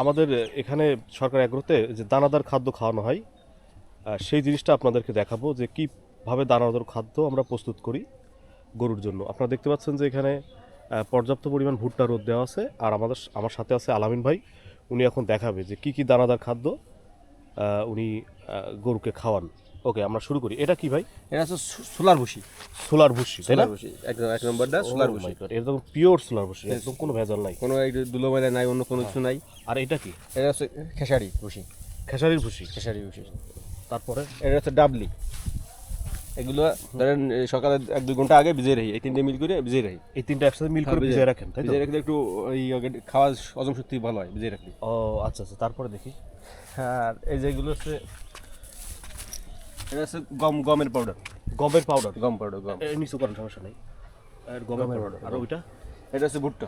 আমাদের এখানে সরকার এগ্রোতে যে দানাদার খাদ্য খাওয়ানো হয় সেই জিনিসটা আপনাদেরকে দেখাবো যে কীভাবে দানাদার খাদ্য আমরা প্রস্তুত করি গরুর জন্য। আপনারা দেখতে পাচ্ছেন যে এখানে পর্যাপ্ত পরিমাণ ভুট্টা রোদ দেওয়া আছে, আর আমাদের, আমার সাথে আছে আলামিন ভাই। উনি এখন দেখাবে যে কি কি দানাদার খাদ্য উনি গরুকে খাওয়ান। ওকে আমরা শুরু করি। এটা কি ভাই? এটা হচ্ছে সোলার ভুসি। সোলার ভুসি তাই না? সোলার ভুসি একদম এক নম্বরটা সোলার ভুসি। একদম পিওর সোলার ভুসি একদম কোনো ভেজাল নাই। কোনো এই দুলো মেলা নাই অন্য কোনো কিছু নাই। আর এটা কি? এটা হচ্ছে খেসারি ভুসি। খেসারির ভুসি? খেসারি ভুসি। তারপরে? এটা হচ্ছে ডাবলি। এগুলো ধরেন সকালে এক দুই ঘণ্টা আগে ভিজে রাখি এই তিনটে মিল করে ভিজে রাখি। এই তিনটা একসাথে মিল করে ভিজিয়ে রাখেন তাই তো? ভিজে রাখলে একটু ওই খাওয়া হজম শক্তি ভালো হয় ভিজে রাখলে। ও আচ্ছা আচ্ছা তারপরে দেখি। আর এই যেগুলো হচ্ছে এটা হচ্ছে গম গমের পাউডার গমের পাউডার গম পাউডার গম। নিচু করেন সমস্যা নাই। আর গমের পাউডার আর ওইটা? এটা হচ্ছে ভুট্টা।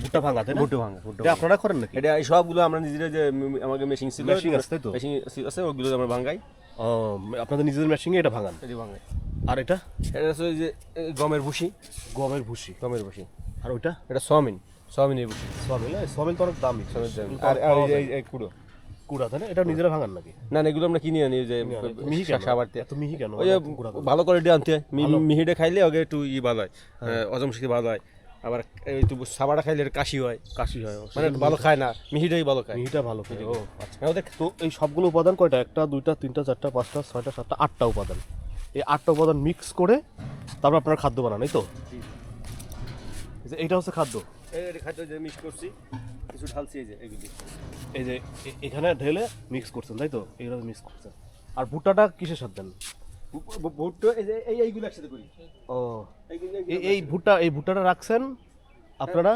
ভুট্টা ভাঙা তাই ভুট্টা ভাঙা ভুট্টা আপনারা করেন নাকি? এটা এই সবগুলো আমরা নিজেরা যে আমাকে মেশিন ছিল Machine আছে তো? মেশিন আছে ওগুলো আমরা ভাঙাই। ও আপনাদের নিজেদের মেশিনে এটা ভাঙান? যে ভাঙাই। আর এটা? এটা হচ্ছে যে গমের ভুসি। গমের ভুসি। গমের ভুসি। আর ওইটা? এটা সয়াবিন সয়াবিনের ভুসি। সয়াবিন সয়াবিন তো অনেক দামি। আর আর এই কুড়ো। কুড়া তাই না? এটা নিজেরা ভাঙান নাকি? না না এগুলো আমরা কিনে আনি যে মিহি কেন? সাবার এত মিহি কেন? ওই কুড়া ভালো কোয়ালিটি আনতে হয়। মিহিটা খাইলে একটু ই ভালো হয়। হজম শক্তি ভালো হয়। আবার এই তো সাবাটা খাইলে কাশি হয়। কাশি হয় মানে ভালো খায় না। মিহিটাই ভালো খায়। মিহিটা ভালো খেয়ে ও আচ্ছা। ওদের তো এই সবগুলো উপাদান কয়টা? একটা দুইটা তিনটা চারটা পাঁচটা ছয়টা সাতটা আটটা উপাদান। এই আটটা উপাদান মিক্স করে তারপর আপনার খাদ্য বানান এই তো? এইটা হচ্ছে খাদ্য। এই খাদ্য যে মিক্স করছি। কিছু ঢালছি এই যে এগুলি এই যে এখানে ঢেলে মিক্স করছেন তাই তো? এইভাবে মিক্স করছেন। আর ভুট্টাটা কিসের সাথে দেন? ভু- ভু- এই যে এই এইগুলো একসাথে করি। ও এই এই ভুট্টা এই ভুট্টাটা রাখছেন আপনারা?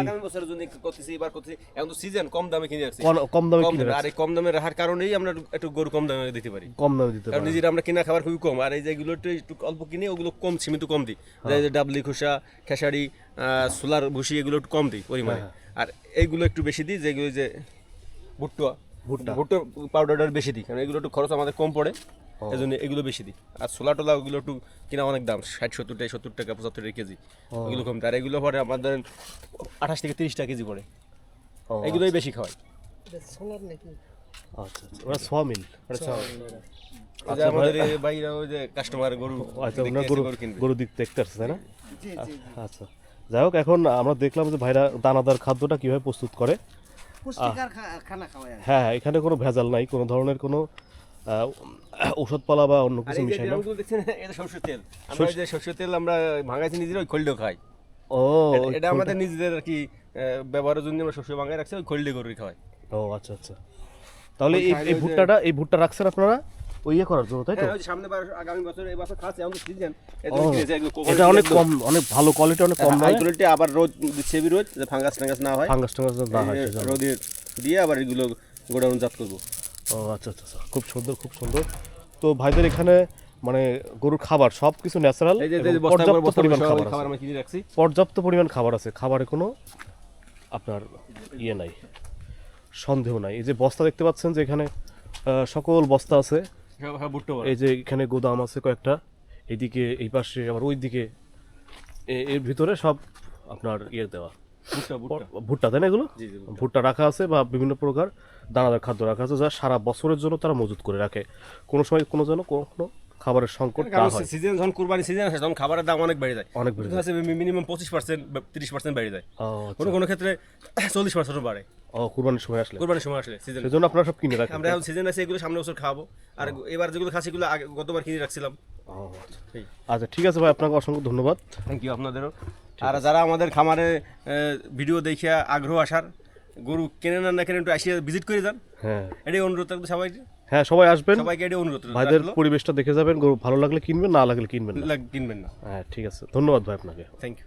আগামী বছরের জন্য করতেছি এবার করতেছি। এখন তো সিজন কম দামে কিনে রাখছি। কম- কম দামে কিনে আর এই কম দামে রাখার কারণেই আমরা একটু গরু কম দামে দিতে পারি। কম দামে দিতে কারণ নিজেরা আমরা কিনা খাবার খুবই কম। আর এই যেগুলো একটু একটু অল্প কিনে ওগুলো কম সীমিত কম দিই। হ্যাঁ। যে ডাবলি খোসা খেসারি সোলার ভুসি এগুলো একটু কম দিই পরিমাণে। হ্যাঁ, আর এইগুলো একটু বেশি দিই যেগুলো যে ভুট্টো। ভুট্টা। ভুট্টো পাউডারটা বেশি দিই। কারণ এগুলো একটু খরচ আমাদের কম পড়ে। এই জন্য এগুলো বেশি দিই। আর সোলা টোলা ওগুলো একটু কিনা অনেক দাম ষাট সত্তর টাকা সত্তর টাকা পঁচাত্তর টাকা কেজি। ওগুলো কম। আর এগুলো পরে আমাদের আঠাশ থেকে তিরিশ টাকা কেজি পড়ে। এগুলোই বেশি খাওয়াই। আচ্ছা ওরা সোয়ামিল এই যে আমাদের এই ওই যে কাস্টমার গরু ওনার গরু গরু দিক দেখতে আসছে তাই না? আচ্ছা। যাই হোক এখন আমরা দেখলাম যে ভাইরা দানাদার খাদ্যটা কীভাবে প্রস্তুত করে। পুষ্টিকর খাওয়ায় হ্যাঁ এখানে কোনো ভেজাল নাই কোনো ধরনের কোনো ওষুধপালা বা অন্য কিছু মিশাই না? দেখছেন এটা সরষের তেল। আমরা যে সরষের তেল আমরা ভাঙাইছি নিজেরা ওই খাই। ও এটা- আমাদের নিজেদের আর কি ব্যবহারের জন্য আমরা সরষে ভাঙাই রাখছি ওই খোলডে গরুই খাওয়াই। ও আচ্ছা আচ্ছা। তাহলে এই ভুট্টাটা এই ভুট্টা রাখছেন আপনারা? ওই ইয়ে করার জন্য তাই তো? হ্যাঁ সামনে আগামী বছর এই বছর খাচ্ছে এখন সিজন এটা অনেক কম অনেক ভালো কোয়ালিটি অনেক কম হাই কোয়ালিটি আবার রোদ দিচ্ছে হেভি রোদ যে ফাঙ্গাস টাঙ্গাস না হয়। ফাঙ্গাস টাঙ্গাস না হয় রোদে দিয়ে আবার এগুলো গোডাউন জাত করব। ও আচ্ছা আচ্ছা আচ্ছা। খুব সুন্দর খুব সুন্দর। তো ভাইদের এখানে মানে গরুর খাবার সব কিছু ন্যাচারাল পর্যাপ্ত পরিমাণ খাবার আছে। পর্যাপ্ত পরিমাণ খাবার আছে। খাবারে কোনো আপনার ইয়ে নাই সন্দেহ নাই। এই যে বস্তা দেখতে পাচ্ছেন যে এখানে সকল বস্তা আছে। ভুট্টো বড়া। এই যে এখানে গোদাম আছে কয়েকটা। এইদিকে এই পাশে আবার ওই দিকে এর ভিতরে সব আপনার ইয়ে দেওয়া। ভুট্টা তাই না এগুলো? ভুট্টা। রাখা আছে বা বিভিন্ন প্রকার দানাদার খাদ্য রাখা আছে যা সারা বছরের জন্য তারা মজুত করে রাখে। কোনো সময় কোনো যেন কোনো খাবারের সংকট না হয়। সিজন যখন কুরবানি সিজন আসে তখন খাবারের দাম অনেক বেড়ে যায়। অনেক বেড়ে যায়। মিনিমাম পঁচিশ পার্সেন্ট তিরিশ পার্সেন্ট বেড়ে যায়। কোনো কোনো ক্ষেত্রে চল্লিশ পার্সেন্টও বাড়ে। ও কুরবানির সময় আসলে। কুরবানির সময় আসলে সিজন সেজন্য আপনারা সব কিনে রাখেন। আমরা এখন সিজন আছে এগুলো সামনে বছর খাব আর এবার যেগুলো খাচ্ছি এগুলো আগে গতবার কিনে রাখছিলাম। আচ্ছা। আচ্ছা ঠিক আছে ভাই আপনাকে অসংখ্য ধন্যবাদ। থ্যাংক ইউ আপনাদেরও। আর যারা আমাদের খামারে ভিডিও দেখে আগ্রহ আসার গরু কেনে না না কেনে একটু আসিয়া ভিজিট করে যান। হ্যাঁ। এটাই অনুরোধ থাকবে সবাই হ্যাঁ সবাই আসবেন। সবাইকে এটাই অনুরোধ ভাইদের। পরিবেশটা দেখে যাবেন। গরু ভালো লাগলে কিনবেন না লাগলে কিনবেন না। কিনবেন না। হ্যাঁ ঠিক আছে। ধন্যবাদ ভাই আপনাকে। Thank you